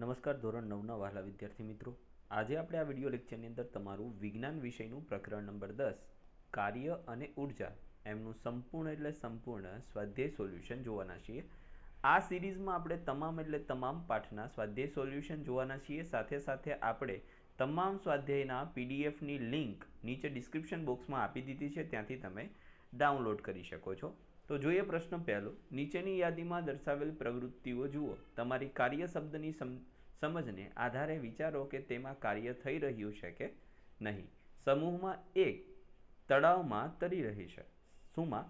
નમસ્કાર, ધોરણ નવના વહાલા વિદ્યાર્થી મિત્રો. આજે આપણે આ વીડિયો લેક્ચરની અંદર તમારું વિજ્ઞાન વિષયનું પ્રકરણ નંબર દસ, કાર્ય અને ઊર્જા એમનું સંપૂર્ણ એટલે સંપૂર્ણ સ્વાધ્યાય સોલ્યુશન જોવાના છીએ. આ સિરીઝમાં આપણે તમામ એટલે તમામ પાઠના સ્વાધ્યાય સોલ્યુશન જોવાના છીએ. સાથે સાથે આપણે તમામ સ્વાધ્યાયના પીડીએફની લિંક નીચે ડિસ્ક્રિપ્શન બોક્સમાં આપી દીધી છે. ત્યાંથી તમે ડાઉનલોડ કરી શકો છો. તો જોઈએ પ્રશ્ન પહેલો. નીચેની યાદીમાં દર્શાવેલ પ્રવૃત્તિઓ જુઓ. તમારી કાર્ય શબ્દની સમજને આધારે વિચારો કે તેમાં કાર્ય થઈ રહ્યું છે કે નહીં. સમૂહમાં એક તળાવમાં તરી રહી છે. સુમા,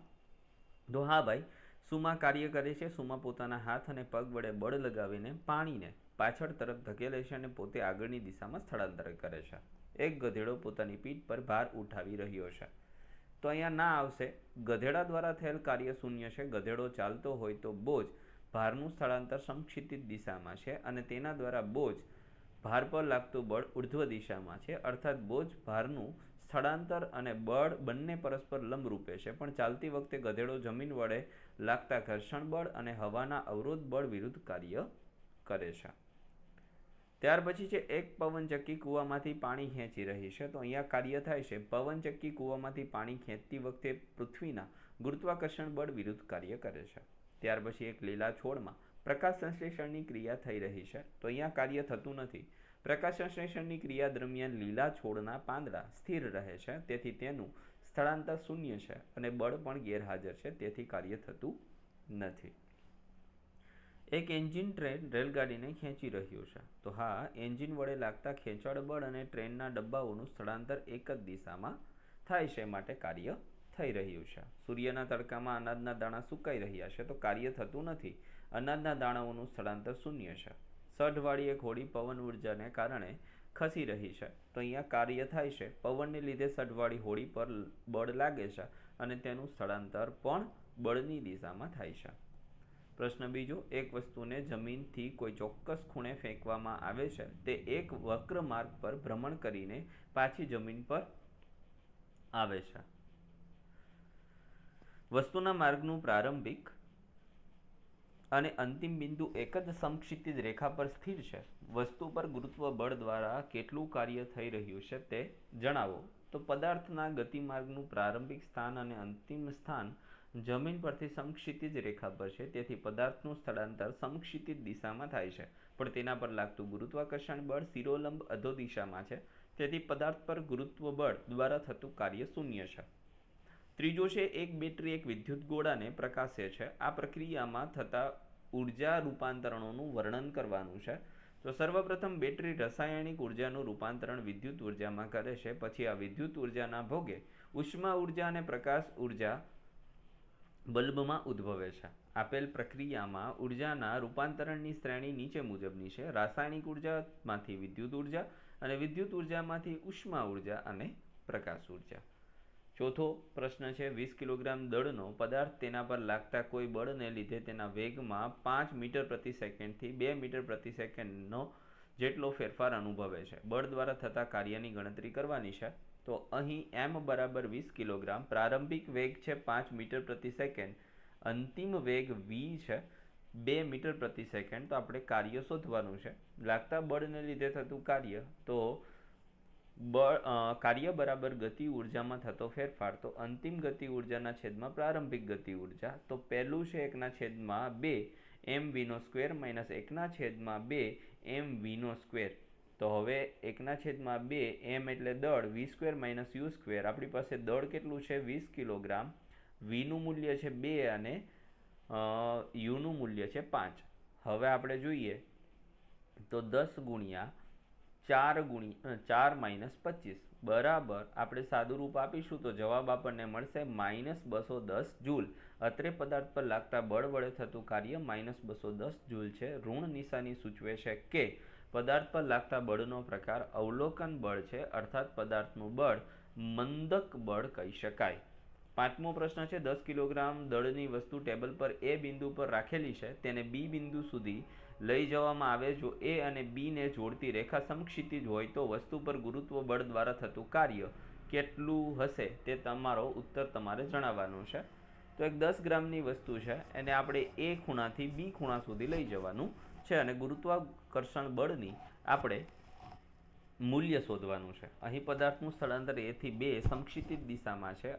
તો હા ભાઈ, સુમા કાર્ય કરે છે. સુમા પોતાના હાથ અને પગ વડે બળ લગાવીને પાણીને પાછળ તરફ ધકેલે છે અને પોતે આગળની દિશામાં સ્થળાંતર કરે છે. એક ગધેડો પોતાની પીઠ પર ભાર ઉઠાવી રહ્યો છે. તો અહીંયા ના આવશે. ગધેડા દ્વારા થયેલ કાર્ય શૂન્ય છે. ગધેડો ચાલતો હોય તો બોજ ભારનું સ્થળાંતર સમક્ષિતિજ દિશામાં છે અને તેના દ્વારા બોજ ભાર પર લાગતું બળ ઉર્ધ્વ દિશામાં છે. અર્થાત બોજ ભારનું સ્થળાંતર અને બળ બંને પરસ્પર લંબરૂપે છે. પણ ચાલતી વખતે ગધેડો જમીન વડે લાગતા ઘર્ષણ બળ અને હવાના અવરોધ બળ વિરુદ્ધ કાર્ય કરે છે. ત્યાર પછી છે, એક પવનચક્કી કૂવામાંથી પાણી ખેંચી રહી છે. તો અહીંયા કાર્ય થાય છે, પવનચક્કી કૂવામાંથી પાણી ખેંચતી વખતે પૃથ્વીના ગુરુત્વાકર્ષણ બળ વિરુદ્ધ કાર્ય કરે છે. ત્યાર પછી એક લીલા છોડમાં પ્રકાશ સંશ્લેષણની ક્રિયા થઈ રહી છે. તો અહીંયા કાર્ય થતું નથી. પ્રકાશ સંશ્લેષણની ક્રિયા દરમિયાન લીલા છોડના પાંદડા સ્થિર રહે છે. તેથી તેનું સ્થળાંતર શૂન્ય છે અને બળ પણ ગેરહાજર છે. તેથી કાર્ય થતું નથી. એક એન્જિન ટ્રેન રેલગાડીને ખેંચી રહ્યું છે. તો હા, એન્જિન વડે લાગતા ખેંચાણ બળ અને ટ્રેનના ડબ્બાઓનું સ્થળાંતર એક જ દિશામાં થાય છે માટે કાર્ય થઈ રહ્યું છે. સૂર્યના તડકામાં અનાજના દાણા સુકાઈ રહ્યા છે, તો કાર્ય થતું નથી. અનાજના દાણાઓનું સ્થળાંતર શૂન્ય છે. સઢવાળી એક હોડી પવન ઉર્જાને કારણે ખસી રહી છે. તો અહીંયા કાર્ય થાય છે. પવનને લીધે સઢવાળી હોડી પર બળ લાગે છે અને તેનું સ્થળાંતર પણ બળની દિશામાં થાય છે. પ્રશ્ન બીજો, એક વસ્તુને જમીનથી કોઈ ચોક્કસ ખૂણે ફેંકવામાં આવે છે, તે એક વક્ર માર્ગ પર ભ્રમણ કરીને પાછી જમીન પર આવે છે. વસ્તુના માર્ગનું પ્રારંભિક અને અંતિમ બિંદુ એક જ સમક્ષિતિજ રેખા પર સ્થિર છે. વસ્તુ પર ગુરુત્વ બળ દ્વારા કેટલું કાર્ય થઈ રહ્યું છે તે જણાવો. તો પદાર્થના ગતિમાર્ગનું પ્રારંભિક સ્થાન અને અંતિમ સ્થાન જમીન પરથી સમક્ષિતિજ રેખા પર છે તેથી પદાર્થનું સ્થળાંતર સમક્ષિતિજ દિશામાં થાય છે. પણ તેના પર લાગતું ગુરુત્વાકર્ષણ બળ શિરોલંબ અધો દિશામાં છે, તેથી પદાર્થ પર ગુરુત્વ બળ દ્વારા થતું કાર્ય શૂન્ય છે. ત્રીજો છે, એક બેટરી એક વિદ્યુત ગોળાને પ્રકાશે છે. આ પ્રક્રિયામાં થતા ઊર્જા રૂપાંતરણોનું વર્ણન કરવાનું છે. તો સર્વપ્રથમ બેટરી રાસાયણિક ઉર્જાનું રૂપાંતરણ વિદ્યુત ઉર્જામાં કરે છે. પછી આ વિદ્યુત ઉર્જાના ભોગે ઉષ્મા ઊર્જા અને પ્રકાશ ઊર્જા બલ્બમાં ઉદ્ભવે છે. આપેલ પ્રક્રિયામાં ઉર્જાના રૂપાંતરણની શ્રેણી નીચે મુજબની છે. રાસાયણિક ઉર્જામાંથી વિદ્યુત ઊર્જા અને વિદ્યુત ઉર્જામાંથી ઉષ્મા ઊર્જા અને પ્રકાશ ઊર્જા. ચોથો પ્રશ્ન છે, વીસ કિલોગ્રામ દળનો પદાર્થ તેના પર લાગતા કોઈ બળને લીધે તેના વેગમાં પાંચ મીટર પ્રતિ સેકન્ડથી બે મીટર પ્રતિ સેકન્ડનો જેટલો ફેરફાર અનુભવે છે. બળ દ્વારા થતા કાર્યની ગણતરી કરવાની છે. તો અહીં એમ બરાબર વીસ કિલોગ્રામ, પ્રારંભિક વેગ છે પાંચ મીટર પ્રતિ સેકન્ડ. અંતિમ વેગ વી છે બે મીટર પ્રતિ સેકન્ડ. તો આપણે કાર્ય શોધવાનું છે. લાગતા બળને લીધે થતું કાર્ય. તો બળ કાર્ય બરાબર ગતિ ઉર્જામાં થતો ફેરફાર. તો અંતિમ ગતિ ઉર્જાના છેદમાં પ્રારંભિક ગતિ ઊર્જા. તો પહેલું છે એકના છેદમાં બે એમ વીનો સ્ક્વેર માઇનસ એકના છેદમાં બે એમ વીનો સ્ક્વેર તો હવે એકના છેદમાં બે એમ એટલે દળ, V square minus U square. આપણી પાસે દળ કેટલું છે? વીસ કિલોગ્રામ. વીનું મૂલ્ય છે બે અને યુનું મૂલ્ય છે પાંચ. હવે આપણે જોઈએ તો દસ ગુણ્યા ચાર ગુણ્યા ચાર માઇનસ પચીસ. બરાબર. આપણે સાદું રૂપ આપીશું તો જવાબ આપણને મળશે માઇનસ બસો દસ જૂલ. અત્રે પદાર્થ પર લાગતા બળ વડે થતું કાર્ય માઇનસ બસો દસ જૂલ છે. ઋણ નિશાની સૂચવે છે કે પદાર્થ પર લાગતા બળનો પ્રકાર અવલોકન બળ છે, અર્થાત પદાર્થનું બળ મંદક બળ કહી શકાય. પાંચમો પ્રશ્ન છે, દસ કિલોગ્રામ દળની વસ્તુ ટેબલ પર એ બિંદુ પર રાખેલી છે, તેને બી બિંદુ સુધી લઈ જવામાં આવે. જો એ અને બીને જોડતી રેખા સમક્ષિતિજ હોય તો વસ્તુ પર ગુરુત્વ બળ દ્વારા થતું કાર્ય કેટલું હશે તે તમારો ઉત્તર તમારે જણાવવાનું છે. તો એક દસ ગ્રામની વસ્તુ છે, એને આપણે એ ખૂણાથી બી ખૂણા સુધી લઈ જવાનું છે અને ગુરુત્વાકર્ષણ બળની આપણે મૂલ્ય શોધવાનું છે. અહીં પદાર્થનું સ્થળાંતર એથી બે સંક્ષિપ્ત દિશામાં છે.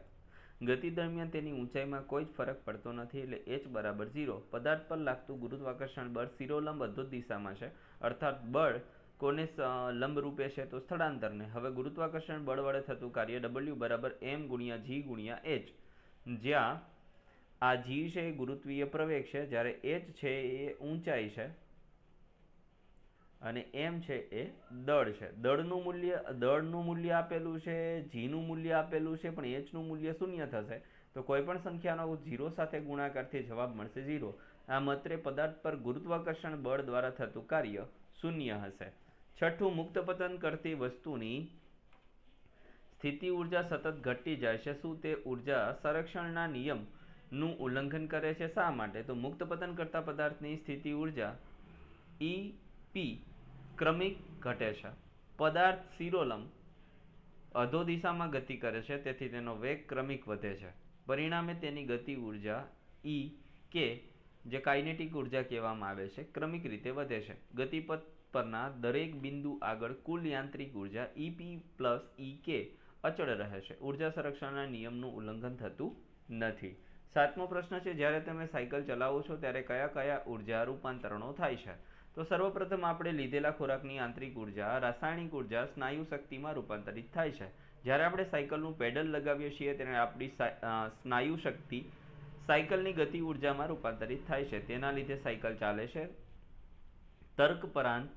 ગતિ દરમિયાન તેની ઊંચાઈમાં કોઈ જ ફરક પડતો નથી એટલે એચ બરાબર ઝીરો પદાર્થ પર લાગતું ગુરુત્વાકર્ષણ બળ શિરોલંબ અધોત દિશામાં છે. અર્થાત બળ કોને લંબ રૂપે છે તો સ્થળાંતરને. હવે ગુરુત્વાકર્ષણ બળ વડે થતું કાર્ય ડબલ્યુ બરાબર એમ ગુણ્યા જી ગુણ્યા એચ જ્યાં આ જી છે એ ગુરુત્વીય પ્રવેગ છે. જ્યારે એચ છે એ ઊંચાઈ છે. અને એમ છે એ દળ છે. દળનું મૂલ્ય દળનું મૂલ્ય આપેલું છે, જીનું મૂલ્ય આપેલું છે, પણ એચનું મૂલ્ય શૂન્ય થશે. તો કોઈ પણ સંખ્યાનો ઝીરો સાથે ગુણાકારથી જવાબ મળશે ઝીરો. આ મત્રે પદાર્થ પર ગુરુત્વાકર્ષણ બળ દ્વારા થતું કાર્ય શૂન્ય હશે. છઠ્ઠું, મુક્ત પતન કરતી વસ્તુની સ્થિતિ ઊર્જા સતત ઘટતી જાય છે. શું તે ઊર્જા સંરક્ષણના નિયમનું ઉલ્લંઘન કરે છે? શા માટે? તો મુક્ત પતન કરતા પદાર્થની સ્થિતિ ઊર્જા ઈ પી ક્રમિક ઘટે છે. પદાર્થ સિરોલમ અધો દિશામાં ગતિ કરે છે, તેથી તેનો વેગ ક્રમિક વધે છે. પરિણામે તેની ગતિ ઊર્જા ઈ કે જે કાઇનેટિક ઊર્જા કહેવામાં આવે છે, ક્રમિક રીતે વધે છે. ગતિપથ પરના દરેક બિંદુ આગળ કુલ યાંત્રિક ઊર્જા ઈપી પ્લસ ઈ કે અચળ રહે છે. ઊર્જા સંરક્ષણના નિયમનું ઉલ્લંઘન થતું નથી. સાતમો પ્રશ્ન છે, જ્યારે તમે સાયકલ ચલાવો છો, ત્યારે કયા કયા ઊર્જા રૂપાંતરણો થાય છે? તો સર્વપ્રથમ આપણે લીધેલા ખોરાકની આંતરિક ઊર્જા, રાસાયણિક ઊર્જા, સ્નાયુ શક્તિમાં રૂપાંતરિત થાય છે. જ્યારે આપણે સાયકલનું પેડલ લગાવીએ છીએ, ત્યારે આપણી સ્નાયુ શક્તિ સાયકલની ગતિ ઉર્જામાં રૂપાંતરિત થાય છે. તેના લીધે સાયકલ ચાલે છે. તર્કપરાંત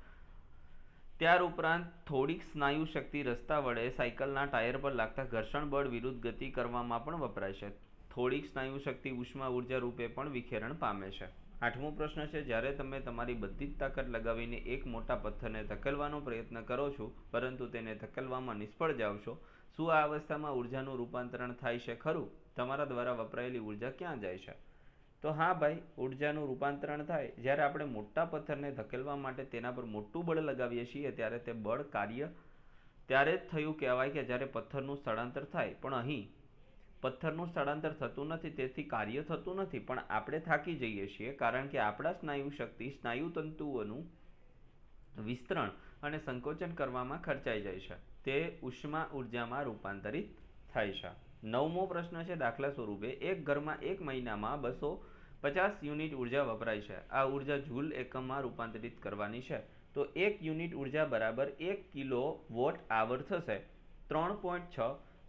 ત્યાર ઉપરાંત થોડીક સ્નાયુ શક્તિ રસ્તા વડે સાયકલના ટાયર પર લાગતા ઘર્ષણ બળ વિરુદ્ધ ગતિ કરવામાં પણ વપરાય છે. થોડીક સ્નાયુ શક્તિ ઉષ્મા ઊર્જા રૂપે પણ વિખેરણ પામે છે. આઠમો પ્રશ્ન છે, જ્યારે તમે તમારી બધી જ તાકાત લગાવીને એક મોટા પથ્થરને ધકેલવાનો પ્રયત્ન કરો છો, પરંતુ તેને ધકેલવામાં નિષ્ફળ જાઓ છો, શું આ અવસ્થામાં ઉર્જાનું રૂપાંતરણ થાય છે ખરું? તમારા દ્વારા વપરાયેલી ઊર્જા ક્યાં જાય છે? તો હા ભાઈ, ઉર્જાનું રૂપાંતરણ થાય. જ્યારે આપણે મોટા પથ્થરને ધકેલવા માટે તેના પર મોટું બળ લગાવીએ છીએ, ત્યારે તે બળ કાર્ય ત્યારે જ થયું કહેવાય કે જ્યારે પથ્થરનું સ્થળાંતર થાય. પણ અહીં પથ્થરનું સ્થળાંતર થતું નથી, તેથી કાર્ય થતું નથી. પણ આપણે થાકી જઈએ છીએ, કારણ કે આપણા સ્નાયુ શક્તિ સ્નાયુ તંતુઓનું વિસ્તરણ અને સંકોચન કરવામાં ખર્ચાઈ જાય છે. તે ઉષ્મા ઉર્જામાં રૂપાંતરિત થાય છે. નવમો પ્રશ્ન છે દાખલા સ્વરૂપે. એક ઘરમાં એક મહિનામાં બસો પચાસ યુનિટ ઊર્જા વપરાય છે. આ ઊર્જા જૂલ એકમમાં રૂપાંતરિત કરવાની છે. તો એક યુનિટ ઊર્જા બરાબર એક કિલો વોટ આવર થશે. ત્રણ પોઈન્ટ છ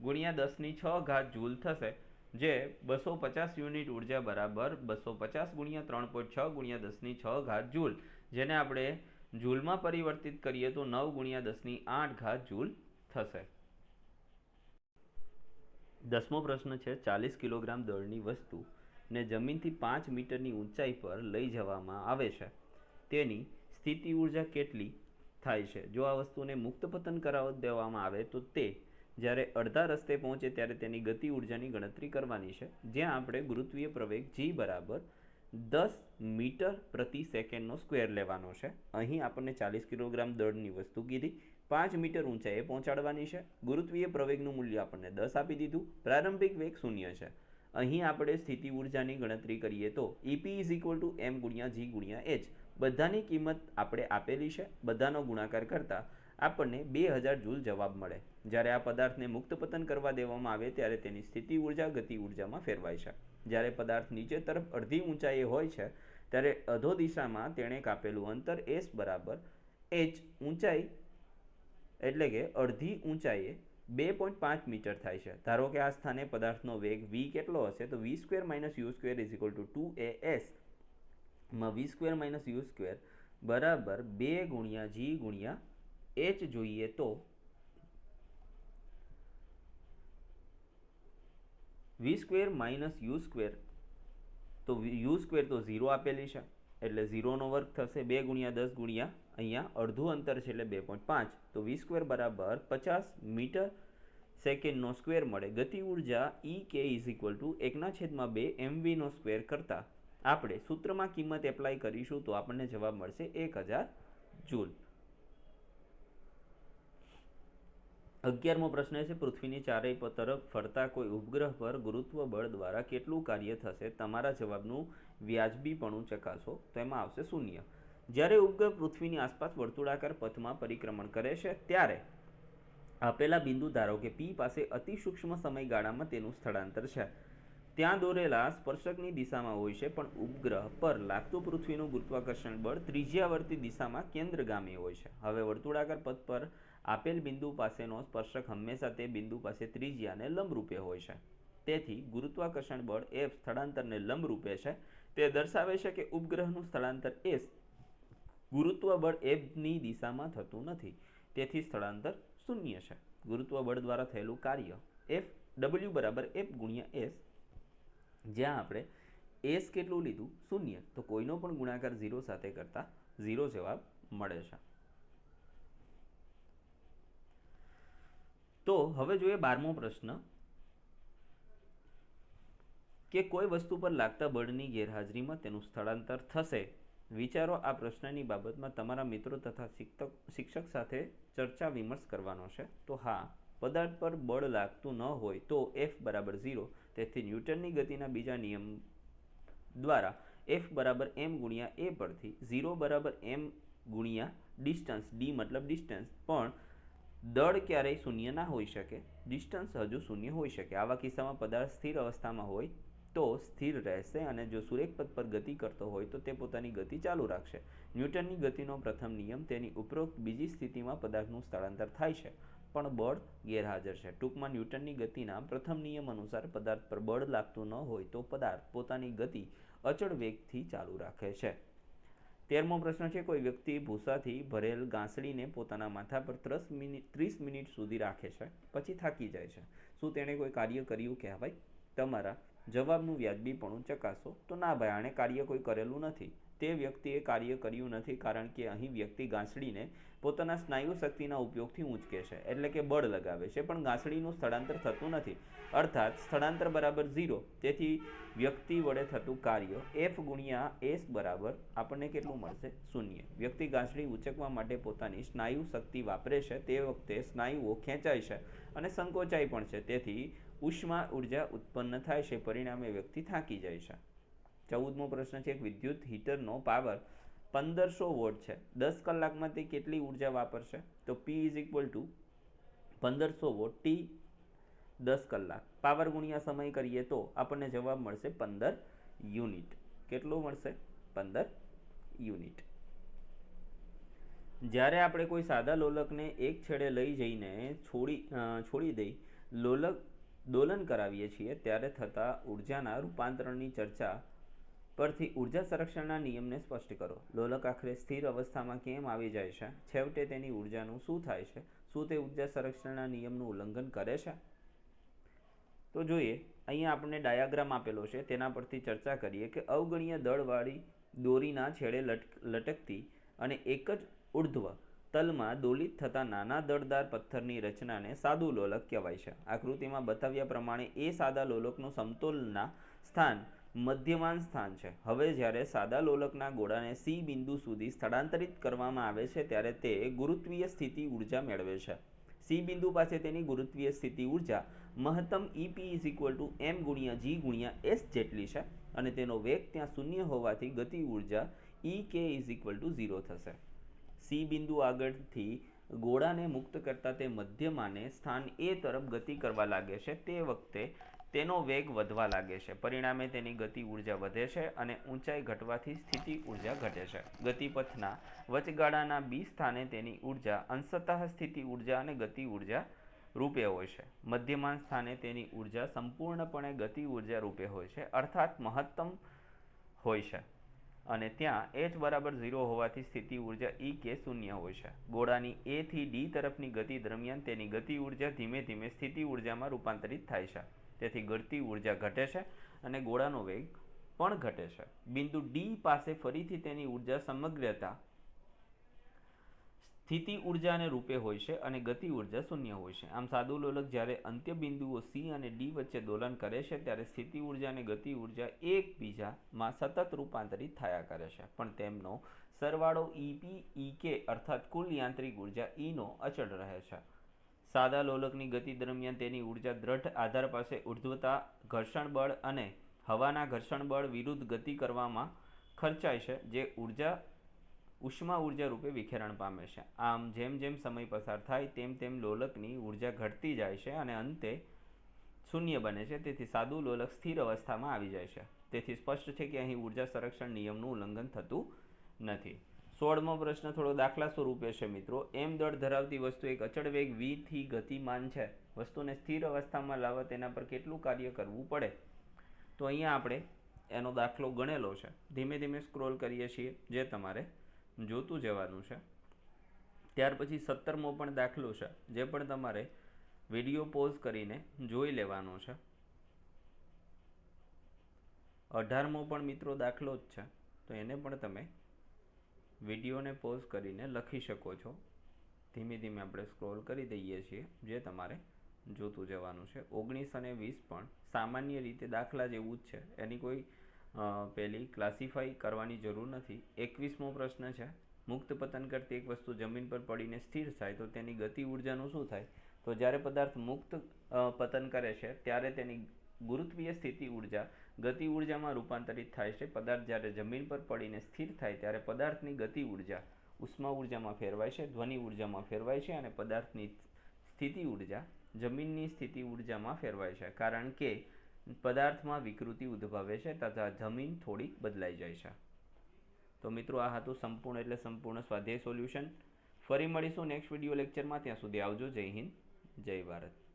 ગુણ્યા દસની છ ઘાત જૂલ થશે, જે બસો પચાસ યુનિટ ઊર્જા બરાબર બસો પચાસ ગુણ્યા ત્રણ પોઈન્ટ છ ગુણ્યા દસની છ ઘાત જૂલ. જેને આપણે જૂલમાં પરિવર્તિત કરીએ તો નવ ગુણ્યા દસની આઠ ઘાત જૂલ થશે. દસમો પ્રશ્ન છે, ચાલીસ કિલોગ્રામ દળની વસ્તુ ને જમીનથી પાંચ મીટરની ઊંચાઈ પર લઈ જવામાં આવે છે. તેની સ્થિતિ ઊર્જા કેટલી થાય છે? જો આ વસ્તુને મુક્ત પતન કરાવ દેવામાં આવે તો તે જ્યારે અડધા રસ્તે પહોંચે ત્યારે તેની ગતિ ઉર્જાની ગણતરી કરવાની છે. જ્યાં આપણે ગુરુત્વીય પ્રવેગ જી બરાબર દસ મીટર પ્રતિ સેકન્ડનો સ્ક્વેર લેવાનો છે. અહીં આપણને ચાલીસ કિલોગ્રામ દળની વસ્તુ કીધી. પાંચ મીટર ઊંચાઈએ પહોંચાડવાની છે. ગુરુત્વીય પ્રવેગનું મૂલ્ય આપણને દસ આપી દીધું. પ્રારંભિક વેગ શૂન્ય છે. અહીં આપણે સ્થિતિ ઉર્જાની ગણતરી કરીએ તો EP is equal to M ગુણ્યા જી ગુણ્યા એચ બધાની કિંમત આપણે આપેલી છે. બધાનો ગુણાકાર કરતા આપણને બે હજાર જૂલ જવાબ મળે. જ્યારે આ પદાર્થને મુક્ત પતન કરવા દેવામાં આવે ત્યારે તેની સ્થિતિ ઊર્જા ગતિ ઉર્જામાં ફેરવાય છે. જ્યારે પદાર્થ નીચે તરફ અડધી ઊંચાઈએ હોય છે, ત્યારે અધો દિશામાં તેણે કાપેલું અંતર એસ બરાબર એચ ઊંચાઈ એટલે કે અડધી ઊંચાઈએ બે પોઈન્ટ પાંચ મીટર થાય છે. ધારો કે આ સ્થાને પદાર્થનો વેગ વી કેટલો હશે, તો V square minus U square is equal to two A એસમાં V square minus U square બરાબર બે ગુણ્યા જી ગુણ્યા એચ જોઈએ તો V square minus U square તો યુ સ્ક્વેર તો ઝીરો આપેલી છે, એટલે ઝીરોનો વર્ગ થશે બે ગુણ્યા દસ ગુણ્યા અહીંયા અડધું અંતર છે એટલે બે પોઈન્ટ પાંચ. તો વી સ્ક્વેર બરાબર પચાસ મીટર સેકન્ડનો સ્ક્વેર મળે. ગતિ ઊર્જા E K is equal two એકના છેદમાં બે એમવીનો સ્ક્વેર કરતાં. આપણે સૂત્રમાં કિંમત એપ્લાય કરીશું તો આપણને જવાબ મળશે એક હજાર જૂલ. અગિયારમો પ્રશ્ન છે, પૃથ્વીની ચારેય તરફ ફરતા કોઈ ઉપગ્રહ પર ગુરુત્વ બળ દ્વારા કેટલું કાર્ય થશે? તમારા જવાબનું વ્યાજબીપણું ચકાસો. તો એમાં આવશે શૂન્ય. જ્યારે ઉપગ્રહ પૃથ્વીની આસપાસ વર્તુળાકાર પથમાં પરિક્રમણ કરે છે, ત્યારે આપેલા બિંદુ ધારો કે પી પાસે અતિ સૂક્ષ્મ સમયગાળામાં તેનું સ્થળાંતર છે. ત્યાં દોરેલા સ્પર્શકની દિશામાં હોય છે, પણ ઉપગ્રહ પર લાગતું પૃથ્વીનું ગુરુત્વાકર્ષણ બળ ત્રિજ્યાવર્તી દિશામાં કેન્દ્રગામી હોય છે. હવે વર્તુળાકાર પથ પર આપેલ બિંદુ પાસેનો સ્પર્શક હંમેશા તે બિંદુ પાસે ત્રિજ્યાને લંબરૂપે હોય છે. તેથી ગુરુત્વાકર્ષણ બળ એ સ્થળાંતરને લંબરૂપે છે. તે દર્શાવે છે કે ઉપગ્રહનું સ્થળાંતર એસ ગુરુત્વ બળ એફની દિશામાં થતું નથી. તેથી સ્થળાંતર શૂન્ય છે. ગુરુત્વ બળ દ્વારા થયેલું કાર્ય એફ ડબલ્યુ બરાબર એફ ગુણ્યા એસ જ્યાં આપણે એસ કેટલું લીધું? શૂન્ય. તો કોઈનો પણ ગુણાકાર ઝીરો સાથે કરતા ઝીરો જવાબ મળે છે. તો હવે જોઈએ બારમો પ્રશ્ન કે કોઈ વસ્તુ પર લાગતા બળની ગેરહાજરીમાં તેનું સ્થળાંતર થશે. વિચારો આ પ્રશ્નની બાબતમાં તમારા મિત્રો તથા શિક્ષક શિક્ષક સાથે ચર્ચા વિમર્શ કરવાનો છે. તો હા, પદાર્થ પર બળ લાગતું ન હોય તો એફ બરાબર ઝીરો. તેથી ન્યૂટનની ગતિના બીજા નિયમ દ્વારા એફ બરાબર એમ ગુણ્યા એ પરથી ઝીરો બરાબર એમ ગુણ્યા ડિસ્ટન્સ ડી મતલબ ડિસ્ટન્સ. પણ દળ ક્યારેય શૂન્ય ના હોઈ શકે ડિસ્ટન્સ હજુ શૂન્ય હોઈ શકે. આવા કિસ્સામાં પદાર્થ સ્થિર અવસ્થામાં હોય તો સ્થિર રહેશે અને જો સુરેખ પથ પર ગતિ કરતો હોય તો તે પોતાની ગતિ ચાલુ રાખશે. ન્યૂટનની ગતિનો પ્રથમ નિયમ તેની ઉપરોક્ત બીજી સ્થિતિમાં પદાર્થનું સ્થળાંતર થાય છે, પણ બળ ગેરહાજર છે. ટૂંકમાં ન્યૂટનની ગતિના પ્રથમ નિયમ અનુસાર પદાર્થ પર બળ લાગતું ન હોય તો પદાર્થ પોતાની ગતિ અચળ વેગથી ચાલુ રાખે છે. તેરમો પ્રશ્ન છે, કોઈ વ્યક્તિ ભૂસાથી ભરેલ ગાંસડીને પોતાના માથા પર ત્રીસ મિનિટ ત્રીસ મિનિટ સુધી રાખે છે, પછી થાકી જાય છે. શું તેણે કોઈ કાર્ય કર્યું કહેવાય? તમારા જવાબનું વ્યાજબીપણું ચકાસો. તો ના ભાઈ, આણે કાર્ય કોઈ કરેલું નથી. તે વ્યક્તિએ કાર્ય કર્યું નથી કારણ કે અહીં વ્યક્તિ ગાંસડીને પોતાના સ્નાયુ શક્તિના ઉપયોગથી ઊંચકે છે, એટલે કે બળ લગાવે છે, પણ ગાંસડીનું સ્થળાંતર થતું નથી. અર્થાત, સ્થળાંતર બરાબર ઝીરો. તેથી વ્યક્તિ વડે થતું કાર્ય એફ ગુણ્યા એસ બરાબર આપણને કેટલું મળશે? શૂન્ય. વ્યક્તિ ગાંસડી ઉંચકવા માટે પોતાની સ્નાયુ શક્તિ વાપરે છે, તે વખતે સ્નાયુઓ ખેંચાય છે અને સંકોચાય પણ છે. તેથી ઉષ્મા ઊર્જા ઉત્પન્ન થાય છે, પરિણામે વ્યક્તિ થાકી જાય છે. ચૌદમો પ્રશ્ન છે, એક વિદ્યુત હીટરનો પાવર પંદરસો વોટ છે. દસ કલાકમાં તે કેટલી ઊર્જા વાપરશે? તો પી ઇઝ ઇક્વલ ટુ પંદરસો વોટ. ટી દસ કલાક. પાવર ગુણ્યા સમય કરીએ તો આપણને જવાબ મળશે પંદર યુનિટ. કેટલો મળશે? પંદર યુનિટ. જ્યારે આપણે કોઈ સાદા લોલકને એક છેડે લઈ જઈને છોડી છોડી દઈ, લોલક દોલન કરાવીએ છીએ, ત્યારે થતા ઉર્જાના રૂપાંતરણની ચર્ચા પરથી ઊર્જા સંરક્ષણના નિયમને સ્પષ્ટ કરો. લોલક આખરે સ્થિર અવસ્થામાં કેમ આવી જાય છે? છેવટે તેની ઉર્જાનું શું થાય છે? શું તે ઊર્જા સંરક્ષણના નિયમનું ઉલ્લંઘન કરે છે? તો જોઈએ, અહીંયા આપણને ડાયાગ્રામ આપેલો છે. તેના પરથી ચર્ચા કરીએ કે અવગણ્ય દળવાળી દોરીના છેડે લટકતી અને એક જ ઉર્ધ્વ તલમાં દોલિત થતા નાના દળદાર પથ્થરની રચનાને સાદું લોલક કહેવાય છે. આકૃતિમાં બતાવ્યા પ્રમાણે એ સાદા લોલકનું સમતોલના સ્થાન મધ્યમાન સ્થાન છે. હવે જ્યારે સાદા લોલકના ગોળાને સી બિંદુ સુધી સ્થળાંતરિત કરવામાં આવે છે, ત્યારે તે ગુરુત્વીય સ્થિતિ ઊર્જા મેળવે છે. સી બિંદુ પાસે તેની ગુરુત્વીય સ્થિતિ ઊર્જા મહત્તમ EP is equal to M ગુણ્યા જી ગુણ્યા એસ જેટલી છે અને તેનો વેગ ત્યાં શૂન્ય હોવાથી ગતિ ઊર્જા E K is equal to zero થશે. સી બિંદુ આગળથી ગોળાને મુક્ત કરતા તે મધ્યમાને સ્થાન એ તરફ ગતિ કરવા લાગે છે. તે વખતે તેનો વેગ વધવા લાગે છે. પરિણામે તેની ગતિ ઊર્જા વધે છે અને ઊંચાઈ ઘટવાથી સ્થિતિ ઊર્જા ઘટે છે. ગતિપથના વચગાળાના બી સ્થાને તેની ઊર્જા અંશતઃ સ્થિતિ ઊર્જા અને ગતિ ઊર્જા રૂપે હોય છે. મધ્યમાન સ્થાને તેની ઊર્જા સંપૂર્ણપણે ગતિ ઊર્જા રૂપે હોય છે, અર્થાત મહત્તમ હોય છે. અને ત્યાં એચ બરાબર ઝીરો હોવાથી સ્થિતિ ઊર્જા ઈ કે શૂન્ય હોય છે. ગોળાની એ થી ડી તરફની ગતિ દરમિયાન તેની ગતિ ઊર્જા ધીમે ધીમે સ્થિતિ ઉર્જામાં રૂપાંતરિત થાય છે. તેથી ગળતી ઊર્જા ઘટે છે અને ગોળાનો વેગ પણ ઘટે છે. બિંદુ ડી પાસે ફરીથી તેની ઊર્જા સમગ્રતા સ્થિતિ ઉર્જાને રૂપે હોય છે અને ગતિ ઊર્જા શૂન્ય હોય છે. આમ સાદુ લોલક જ્યારે અંત્ય બિંદુઓ સી અને ડી વચ્ચે દોલન કરે છે ત્યારે સ્થિતિ ઊર્જા અને ગતિ ઊર્જા એકબીજામાં સતત રૂપાંતરિત થયા કરે છે. પણ તેમનો સરવાળો ઈપી ઈ કે અર્થાત કુલ યાંત્રિક ઊર્જા ઈનો અચળ રહે છે. સાદા લોલકની ગતિ દરમિયાન તેની ઊર્જા દ્રઢ આધાર પાસે ઉર્ધ્વતા ઘર્ષણ બળ અને હવાના ઘર્ષણ બળ વિરુદ્ધ ગતિ કરવામાં ખર્ચાય છે, જે ઊર્જા, ઉષ્મા ઊર્જા રૂપે વિખેરણ પામે છે. આમ, જેમ જેમ સમય પસાર થાય, તેમ તેમ લોલકની ઊર્જા ઘટતી જાય છે અને અંતે શૂન્ય બને છે. તેથી સાદું લોલક સ્થિર અવસ્થામાં આવી જાય છે. તેથી સ્પષ્ટ છે કે અહીં ઊર્જા સંરક્ષણ નિયમનું ઉલ્લંઘન થતું નથી. સોળમો પ્રશ્ન થોડો દાખલા સ્વરૂપે છે મિત્રો. એમ દળ ધરાવતી વસ્તુ એક અચળ વેગ v થી ગતિમાન છે. વસ્તુને સ્થિર અવસ્થામાં લાવવા તેના પર કેટલું કાર્ય કરવું પડે? તો અહીંયા આપણે એનો દાખલો ગણેલો છે. ધીમે ધીમે સ્ક્રોલ કરીએ છીએ, જે તમારે જોતું જવાનું છે. ત્યાર પછી સત્તરમો પણ દાખલો છે, જે પણ તમારે વીડિયો પોઝ કરીને જોઈ લેવાનો છે. અઢારમો પણ મિત્રો દાખલો જ છે. તો એને પણ તમે વિડીયોને પોઝ કરીને લખી શકો છો. ધીમે ધીમે આપણે સ્ક્રોલ કરી દઈએ છીએ, જે તમારે જોતું જવાનું છે. ઓગણીસ અને વીસ પણ સામાન્ય રીતે દાખલા જેવું જ છે. એની કોઈ પેલી ક્લાસિફાઈ કરવાની જરૂર નથી. એકવીસમો પ્રશ્ન છે, મુક્ત પતન કરતી એક વસ્તુ જમીન પર પડીને સ્થિર થાય તો તેની ગતિ ઉર્જાનું શું થાય? તો જ્યારે પદાર્થ મુક્ત પતન કરે છે, ત્યારે તેની ગુરુત્વીય સ્થિતિ ઊર્જા ગતિ ઉર્જામાં રૂપાંતરિત થાય છે. પદાર્થ જ્યારે જમીન પર પડીને સ્થિર થાય ત્યારે પદાર્થની ગતિ ઊર્જા ઉષ્મા ઉર્જામાં ફેરવાય છે, ધ્વનિ ઉર્જામાં ફેરવાય છે અને પદાર્થની સ્થિતિ ઊર્જા જમીનની સ્થિતિ ઉર્જામાં ફેરવાય છે. કારણ કે પદાર્થમાં વિકૃતિ ઉદ્ભવે છે તથા જમીન થોડી બદલાઈ જાય છે. તો મિત્રો, આ હતું સંપૂર્ણ એટલે સંપૂર્ણ સ્વાધ્યાય સોલ્યુશન. ફરી મળીશું નેક્સ્ટ વીડિયો લેક્ચરમાં. ત્યાં સુધી આવજો. જય હિન્દ. જય ભારત.